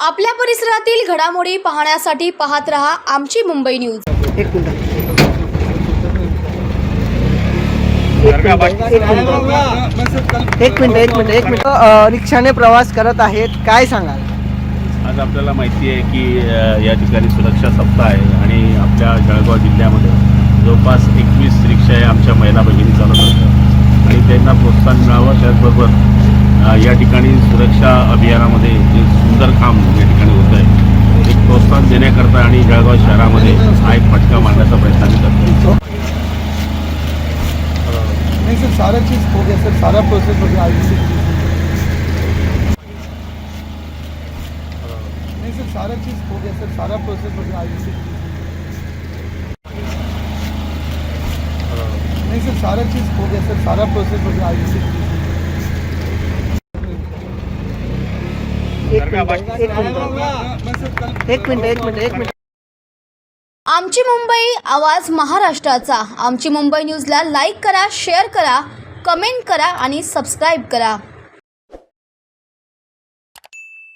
आपल्या परिसरातील घडामोडी पाहण्यासाठी पाहत रहा आमची मुंबई न्यूज. एक मिनिट. एक मिनिट एक मिनिट. एक एक एक रिक्षाने प्रवास करत आहेत काय सांगाल? आज आपल्याला माहिती आहे की या ठिकाणी सुरक्षा सप्ताह आहे आणि आपल्या जळगाव जिल्ह्यामध्ये जवळपास एकवीस आशय आमच्या महिला भगिनी चालत असतात आणि त्यांना प्रोत्साहन मिळावं त्याचबरोबर या ठिकाणी सुरक्षा अभियानामध्ये जे सुंदर काम या ठिकाणी होत आहे एक प्रोत्साहन देण्याकरता आणि जळगाव शहरामध्ये हा एक फटका मारण्याचा प्रयत्न आम्ही करतो. नहीं सर सारा चीज़ हो गया सर सारा प्रोसेस हो गया आई सी नहीं सर सारा चीज़ हो गया सर सारा प्रोसेस हो गया आई सी सर सारा चीज़ हो गया सर सारा प्रोसेस हो गया आई सी एक मिनिट एक मिनिट एक मिनिट। एक मिनिट एक मिनिट आमची मुंबई आवाज महाराष्ट्राचा. आमची मुंबई न्यूजला लाईक करा शेअर करा कमेंट करा आणि सबस्क्राईब करा.